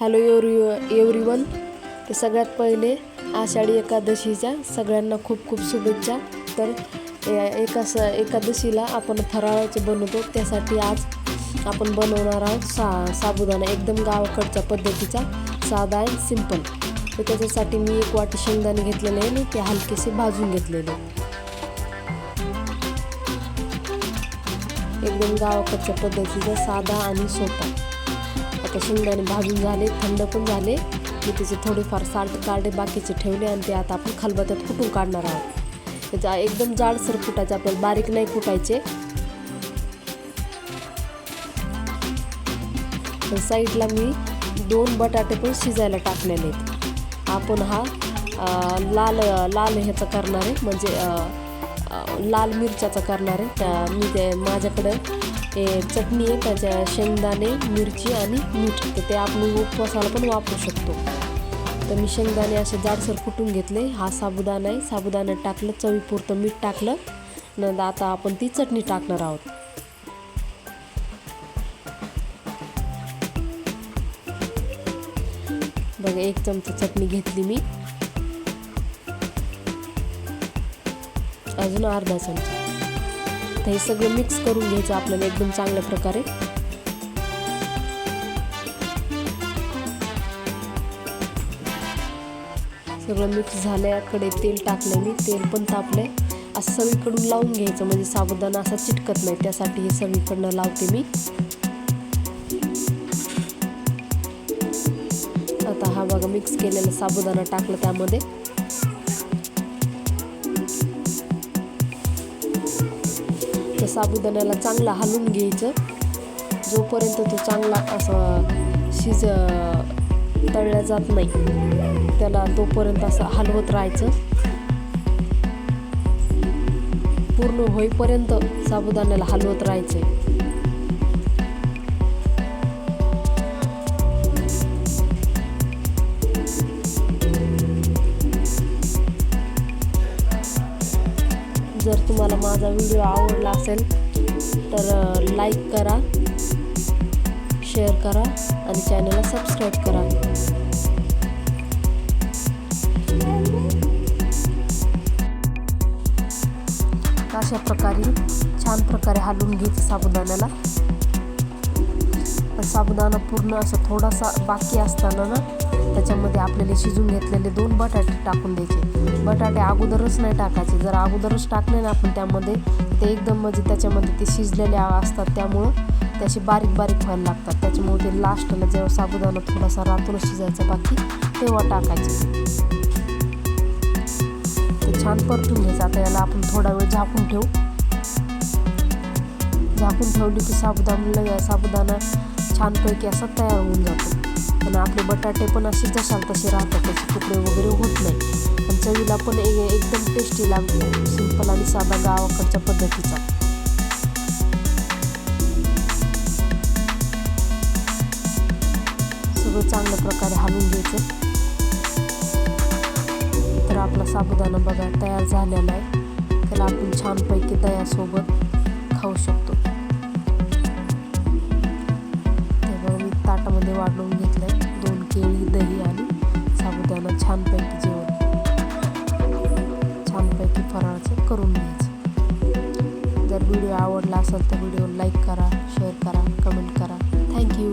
Hello every everyone तर सगळ्यात पहिले आषाढी एकादशीच्या सगळ्यांना खूप खूप शुभेच्छा. तर या एका स एकादशीला आपण फराळाचं बनवतो. त्यासाठी आज आपण बनवणार आहोत सा साबुदाणा. एकदम गावाकडच्या पद्धतीचा साधा आहे सिंपल तर त्याच्यासाठी मी एक वाटी शेंगदाणे घेतलेले आहे आणि ते हलकेसे भाजून घेतलेले. एकदम गावाकडच्या पद्धतीचा साधा आणि सोपा. आता शेंगदाणे भाजून झाले थंड पण झाले. मी त्याचे थोडेफार साल्ट काढले बाकीचे ठेवले आणि ते आता आपण खलबत्यात कुटून काढणार आहोत. त्याचा एकदम जाडसर कुटायचे आपल्याला बारीक नाही कुटायचे साईडला मी दोन बटाटे पण शिजायला टाकलेले आहेत. आपण हा लाल लाल ह्याचा करणार आहे म्हणजे लाल मिरच्याचा करणार आहे. त्या मी ते माझ्याकडे ते चटणी आहे त्याच्या शेंगदाणे मिरची आणि मीठ. तर ते आपण उपवासाला पण वापरू शकतो. तर मी शेंगदाणे असे जाडसर कुटून घेतले. हा साबुदाणा आहे. साबुदाणा टाकलं चवीपुरतं मीठ टाकलं. नंतर आता आपण ती चटणी टाकणार आहोत. बघा एक चमचा चटणी घेतली मी. अजून अर्धा चमचा. तर हे सगळं मिक्स करून घ्यायचं आपल्याला एकदम चांगल्या प्रकारे. सगळं मिक्स झाल्याकडे तेल टाकलं मी तेल पण तापलंय. असं सगळीकडून लावून घ्यायचं म्हणजे साबुदाणा असा चिटकत नाही त्यासाठी हे सगळीकडनं लावते मी. आता हा बघा मिक्स केलेला साबुदाणा टाकला त्यामध्ये. साबुदाण्याला चांगला हलवून घ्यायचं. जोपर्यंत तो चांगला असं शिज तळला जात नाही त्याला तोपर्यंत असं हलवत राहायचं. पूर्ण होईपर्यंत साबुदाण्याला हलवत राहायचं. तुम्हाला माझा व्हिडिओ आवडला असेल तर लाईक करा शेअर करा आणि चॅनलला सबस्क्राईब करा. अशा प्रकारे छान प्रकारे हलवून घ्यायचं साबुदाण्याला. पण साबुदाणा पूर्ण असं थोडासा बाकी असताना ना त्याच्यामध्ये आपल्याला शिजून घेतलेले दोन बटाटे टाकून द्यायचे. बटाटे अगोदरच नाही टाकायचे. जर अगोदरच टाकले ना आपण त्यामध्ये ते एकदम म्हणजे त्याच्यामध्ये ते शिजलेले असतात. त्यामुळं त्याचे बारीक बारीक व्हायला लागतात. त्याच्यामुळे ते लास्टला जेव्हा साबुदाणा थोडासा रातूनच शिजायचा बाकी तेव्हा टाकायचे. ते छान परतून घ्यायचं. आता याला आपण थोडा वेळ झाकून ठेवू. झाकून ठेवली की साबुदाणा साबुदाणा छानपैकी असा तयार होऊन जातो. आणि आपले बटाटे पण असे जशाल तसे राहतात त्याचे तुकडे वगैरे होत नाही. आणि चवीला पण ए- एकदम टेस्टी लागतो सिंपल आणि साधा गावाकडच्या पद्धतीचा. सगळं चांगल्या प्रकारे हलवून घ्यायचं. तर आपला साबुदाणा बघा तयार झालेला आहे. त्याला आपण छानपैकी दह्यासोबत खाऊ शकतो. मी वाढवून घेतलं दोन केळी दही आणि साबुदाणा छानपैकी जेवण छानपैकी फराळाचं करून घ्यायचं. जर व्हिडिओ आवडला असेल तर व्हिडिओ लाईक करा शेअर करा कमेंट करा. Thank you